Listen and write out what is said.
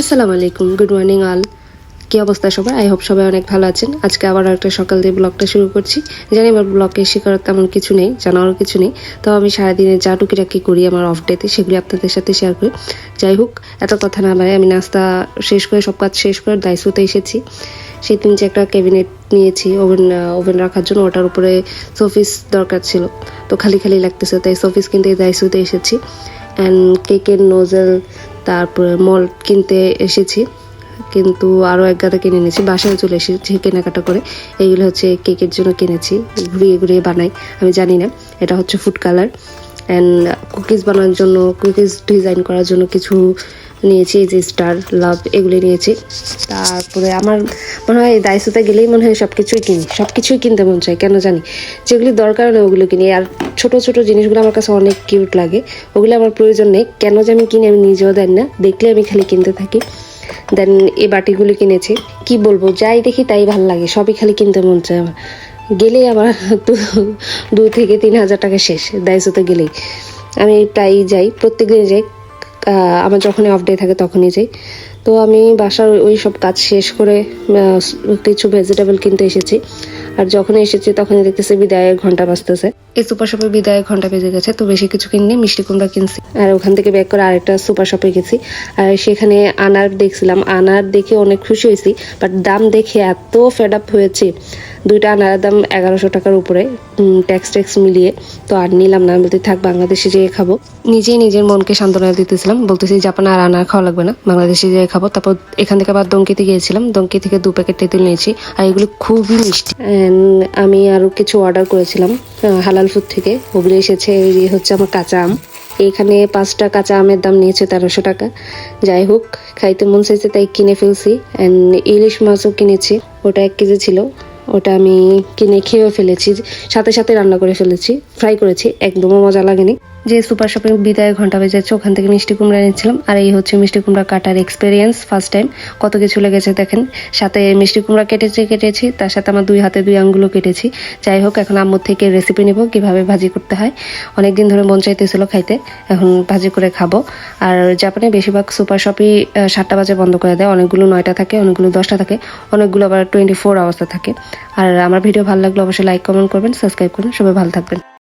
আসসালামু আলাইকুম good morning all কি অবস্থা সবার? আই হোপ সবাই অনেক ভালো আছেন। আজকে আবার একটা সকাল দিয়ে ব্লগটা শুরু করছি। জানি আমার ব্লগে শেখার তেমন কিছু নেই, জানারও কিছু নেই। তো আমি সারাদিনে যা টুকিটাকি করি আমার অফ ডেতে সেগুলি আপনাদের সাথে শেয়ার করি। যাই হোক, এত কথা না বাড়ে আমি নাস্তা শেষ করে, সব কাজ শেষ করে দায়িত্বতে এসেছি। সেই দিন যে একটা ক্যাবিনেট নিয়েছি ওভেন ওভেন রাখার জন্য, ওটার উপরে শোফিস দরকার ছিল। তো খালি খালি লাগতেছে, তাই শোফিস কিনতে দায়িত্বতে এসেছি। অ্যান্ড কেকের নোজেল তারপরে মল কিনতে এসেছি। কিন্তু আরও এক গাদা কিনে নিয়েছি বাসায় চলে এসেছি কেনাকাটা করে। এইগুলো হচ্ছে কেকের জন্য কিনেছি, ঘুরিয়ে ঘুরিয়ে বানাই, আমি জানি না। এটা হচ্ছে ফুড কালার অ্যান্ড কুকিজ বানানোর জন্য কুকিজ ডিজাইন করার জন্য কিছু নিয়েছি, এই যে স্টার, লাভ, এগুলি নিয়েছি। তারপরে আমার মনে হয় দায়িত্বতে গেলেই মনে হয় সব কিছুই কিনি সব কিছুই কিনতে মন চায়, কেন জানি? যেগুলি দরকার নেই ওগুলো কিনি আর ছোট ছোট জিনিসগুলো আমার কাছে অনেক কিউট লাগে। ওগুলো আমার প্রয়োজন নেই। কেন যে আমি কিনি আমি নিজেও দেন না। দেখলে আমি খালি কিনতে থাকি। দেন এই বাটিগুলি কিনেছি। কি বলব, যাই দেখি তাই ভালো লাগে, সবই খালি কিনতে মন চায় আমার। গেলেই আমার দু থেকে তিন হাজার টাকা শেষ দায়িত্বতে গেলেই। আমি প্রায়ই যাই প্রত্যেক দিন যাই। আমার যখনই অফ ডে থাকে তখনই যাই। তো আমি বাসার ওই সব কাজ শেষ করে কিছু ভেজিটেবল কিনতে এসেছি। আর যখন এসেছি তখনই দেখতেছি বিদায়ের ঘণ্টা বাজতেছে। এই সুপার শপে বিদায়ের ঘণ্টা বেজে গেছে, তো বেশি কিছু কিনিনি, মিষ্টি কুমড়া কিনছি। আর ওখান থেকে ব্যাক করে আরেকটা সুপার শপে গেছি। আর সেখানে আনার দেখছিলাম। আনার দেখে অনেক খুশি হয়েছি বাট দাম দেখে এত ফেড আপ হয়েছে দুইটা আনার দাম এগারোশো টাকার উপরে ট্যাক্স ট্যাক্স মিলিয়ে। তো আর নিলাম না বলতে থাক, বাংলাদেশে যেয়ে খাব। নিজেই নিজের মনকে সান্ত্বনা দিতেছিলাম, বলতেছি, জাপানে আর আনার খাওয়া লাগবে না, বাংলাদেশে যেয়ে খাব। তারপর এখান থেকে আবার দঙ্কিতে গিয়েছিলাম দঙ্কি থেকে দু প্যাকেট তেঁতুল নিয়েছি, আর এগুলো খুবই মিষ্টি। আমি আরও কিছু অর্ডার করেছিলাম হালাল ফুড থেকে। ওগুলো এসেছে, এই হচ্ছে আমার কাঁচা আম। এখানে পাঁচটা কাঁচা আমের দাম নিয়েছে তেরোশো টাকা। যাই হোক, খাইতে মন চাইছে, তাই কিনে ফেলছি। অ্যান্ড ইলিশ মাছও কিনেছি, ওটা এক কেজি ছিল। ওটা আমি কিনে খেয়েও ফেলেছি, সাথে সাথে রান্না করে ফেলেছি ফ্রাই করেছি, একদমও মজা লাগেনি। যে সুপার শপে বিদায় ঘণ্টা বেজেছে, ওখান থেকে মিষ্টি কুমড়া এনেছিলাম। আর এই হচ্ছে মিষ্টি কুমড়া কাটার এক্সপিরিয়েন্স ফার্স্ট টাইম কত কিছু লেগেছে দেখেন। সাথে মিষ্টি কুমড়া কেটেছি কেটেছি, তার সাথে আমার দুই হাতে দুই আঙ্গুলও কেটেছি। যাই হোক, এখন আম্মুর থেকে রেসিপি নেব, কীভাবে ভাজি করতে হয়। অনেকদিন ধরে মন চাইতেছিল খাইতে, এখন ভাজি করে খাব। আর জাপানে বেশিরভাগ সুপার শপই সাতটা বাজে বন্ধ করে দেয়। অনেকগুলো নয়টা থাকে, অনেকগুলো দশটা থাকে, অনেকগুলো আবার টোয়েন্টি ফোর আওয়ার্সে থাকে। আর আমার ভিডিও ভালো লাগলে অবশ্যই লাইক কমেন্ট করবেন সাবস্ক্রাইব করবেন। সবাই ভালো থাকবেন।